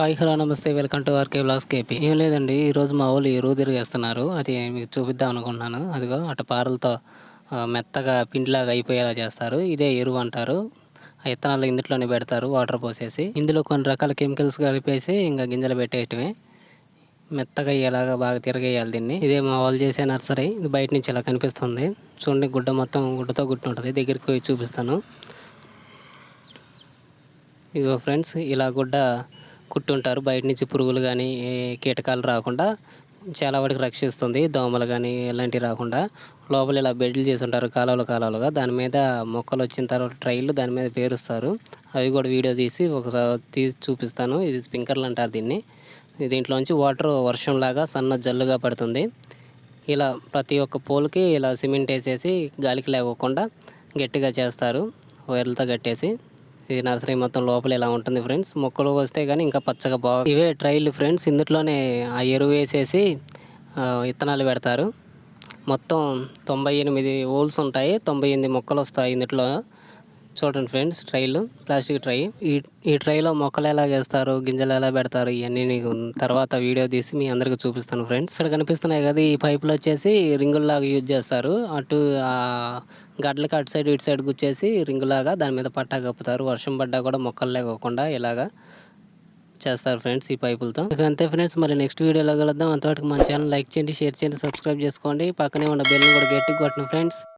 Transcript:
Hi hello నమస్తే welcome to RK blogs KP. ఏం లేదండి ఈరోజు మా వాళ్ళు ఎరువు తిరిగేస్తున్నారు. అది మీకు చూపిద్దాం అనుకుంటున్నాను. అదిగో అటు పారలతో మెత్తగా పిండిలాగా అయిపోయేలా చేస్తారు. ఇదే ఎరువు అంటారు. ఆ విత్తనాలు ఇందులోనే పెడతారు వాటర్ పోసేసి. ఇందులో కొన్ని రకాల కెమికల్స్ కలిపేసి ఇంకా గింజలు పెట్టేయటమే. మెత్తగా అయ్యేలాగా బాగా తిరగేయాలి దీన్ని. ఇదే మా వాళ్ళు చేసే నర్సరీ. ఇది బయట నుంచి ఇలా కనిపిస్తుంది. చూడండి గుడ్డ మొత్తం గుడ్డతో గుట్టి ఉంటుంది దగ్గరికి పోయి చూపిస్తాను. ఇదిగో ఫ్రెండ్స్ ఇలా గుడ్డ కుట్టుంటారు. బయట నుంచి పురుగులు కానీ కీటకాలు రాకుండా చాలా వాటికి రక్షిస్తుంది. దోమలు కానీ ఇలాంటివి రాకుండా. లోపల ఇలా బెడ్లు చేసి ఉంటారు కాలువలు కాలువలుగా. దాని మీద మొక్కలు వచ్చిన తర్వాత ట్రైలు దాని మీద పేరుస్తారు. అవి కూడా వీడియో తీసి ఒకసారి తీసి చూపిస్తాను. ఇది స్ప్రింకర్లు అంటారు దీన్ని. దీంట్లోంచి వాటర్ వర్షంలాగా సన్న జల్లుగా పడుతుంది. ఇలా ప్రతి ఒక్క పోల్కి ఇలా సిమెంట్ వేసేసి గాలికి లేకోకుండా గట్టిగా చేస్తారు. వైర్లతో కట్టేసి. ఇది నర్సరీ మొత్తం లోపల ఇలా ఉంటుంది ఫ్రెండ్స్. మొక్కలు వస్తే కానీ ఇంకా పచ్చగా బాగా ఇవే ట్రైల్ ఫ్రెండ్స్. ఇందులోనే ఆ ఎరువు వేసేసి విత్తనాలు పెడతారు. మొత్తం తొంభై ఎనిమిది హోల్స్ ఉంటాయి. తొంభై ఎనిమిది మొక్కలు వస్తాయి ఇందులో చూడండి ఫ్రెండ్స్ ట్రైలు ప్లాస్టిక్ ట్రై. ఈ ఈ ట్రైలో మొక్కలు ఎలా వేస్తారు గింజలు ఎలా పెడతారు ఇవన్నీ నీకు తర్వాత వీడియో తీసి మీ అందరికి చూపిస్తాను ఫ్రెండ్స్. ఇక్కడ కనిపిస్తున్నాయి కదా ఈ పైపులు వచ్చేసి రింగుల్లాగా యూజ్ చేస్తారు. అటు గడ్లకి అటు సైడ్ ఇటు సైడ్ గుచ్చేసి రింగులాగా దాని మీద పట్టా కప్పుతారు. వర్షం పడ్డా కూడా మొక్కలు లేకోకుండా ఇలాగా చేస్తారు ఫ్రెండ్స్ ఈ పైపులతో. ఇక అంతే ఫ్రెండ్స్ మరి నెక్స్ట్ వీడియోలో కలుద్దాం. అంతవరకు మన ఛానల్ లైక్ చేయండి షేర్ చేయండి సబ్స్క్రైబ్ చేసుకోండి. పక్కనే ఉన్న బెల్ని కూడా గట్టిగా కొట్టండి ఫ్రెండ్స్.